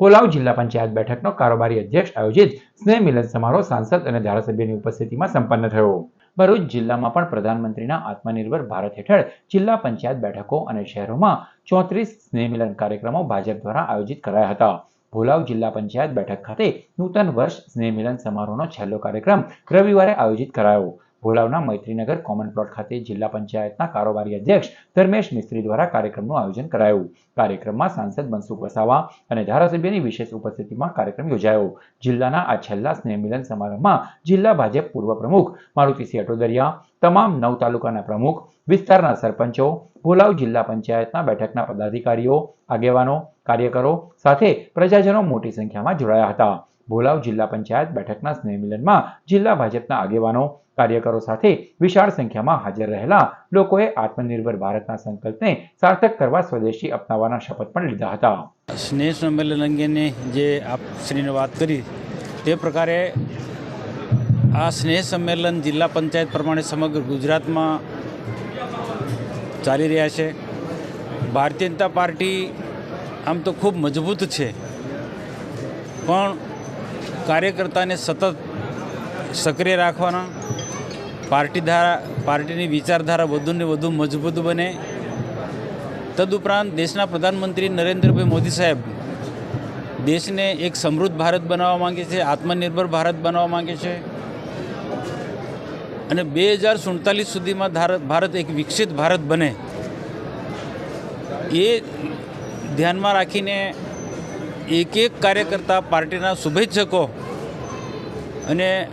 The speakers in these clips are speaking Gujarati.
પોલાવ જિલ્લા પંચાયત બેઠકનો કારોબારી અધ્યક્ષ આયોજિત સ્નેહ મિલન સમારોહ સાંસદ અને ધારાસભ્યની ઉપસ્થિતિમાં સંપન્ન થયો. ભરૂચ જિલ્લામાં પણ પ્રધાનમંત્રીના આત્મનિર્ભર ભારત હેઠળ જિલ્લા પંચાયત બેઠકો અને શહેરોમાં ચોત્રીસ સ્નેહ મિલન કાર્યક્રમો ભાજપ દ્વારા આયોજિત કરાયા હતા. ભોલાવ જિલ્લા પંચાયત બેઠક ખાતે નૂતન વર્ષ સ્નેહ મિલન સમારોહનો છેલ્લો કાર્યક્રમ રવિવારે આયોજિત કરાયો. ભોલાવના મૈત્રીનગર કોમન પ્લોટ ખાતે જિલ્લા પંચાયતના કારોબારી અધ્યક્ષ ધર્મેશ મિસ્ત્રી દ્વારા કાર્યક્રમનું આયોજન કરાયું. કાર્યક્રમમાં સાંસદ મનસુખ વસાવા અને ધારાસભ્યની વિશેષ ઉપસ્થિતિમાં કાર્યક્રમ યોજાયો. જિલ્લાના આ છેલ્લા સ્નેહ મિલન સમારંભમાં જિલ્લા ભાજપ પૂર્વ પ્રમુખ મારુતિસિંહ અટોદરિયા, તમામ નવ તાલુકાના પ્રમુખ, વિસ્તારના સરપંચો, ભોલાવ જિલ્લા પંચાયતના બેઠકના પદાધિકારીઓ, આગેવાનો, કાર્યકરો સાથે પ્રજાજનો મોટી સંખ્યામાં જોડાયા હતા. ભોલાવ જિલ્લા પંચાયત બેઠકના સ્નેહ મિલનમાં જિલ્લા ભાજપના આગેવાનો, કાર્યકરો સાથે વિશાળ સંખ્યામાં હાજર રહેલા લોકોએ આત્મનિર્ભર ભારતના સંકલ્પને સાર્થક કરવા સ્વદેશી અપનાવવાના શપથ પણ લીધા હતા. સ્નેહ સંમેલન અંગેની જે આપ શ્રીને વાત કરી, તે પ્રકારે આ સ્નેહ સંમેલન જિલ્લા પંચાયત પ્રમાણે સમગ્ર ગુજરાતમાં ચાલી રહ્યા છે. ભારતીય જનતા પાર્ટી આમ તો ખૂબ મજબૂત છે. પણ કાર્યકર્તાને સતત સક્રિય રાખવાના, પાર્ટી ધારા, પાર્ટીની વિચારધારા વધુને વધુ મજબૂત બને. તદુપરાંત દેશના પ્રધાનમંત્રી નરેન્દ્રભાઈ મોદી સાહેબ દેશને એક સમૃદ્ધ ભારત બનાવવા માંગે છે, આત્મનિર્ભર ભારત બનાવવા માંગે છે. અને બે હજાર સુડતાલીસ સુધીમાં ભારત એક વિકસિત ભારત બને. એ ધ્યાનમાં રાખીને એક એક કાર્યકર્તા પાર્ટીના શુભેચ્છકો. અને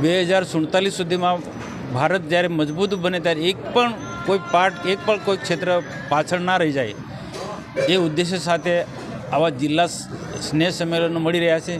બે હજાર સુડતાલીસ સુધીમાં ભારત જ્યારે મજબૂત બને ત્યારે એક પણ કોઈ પાર્ટ, એક પણ કોઈ ક્ષેત્ર પાછળ ના રહી જાય. એ ઉદ્દેશ્ય સાથે આવા જિલ્લા સ્નેહ સંમેલનો મળી રહ્યા છે.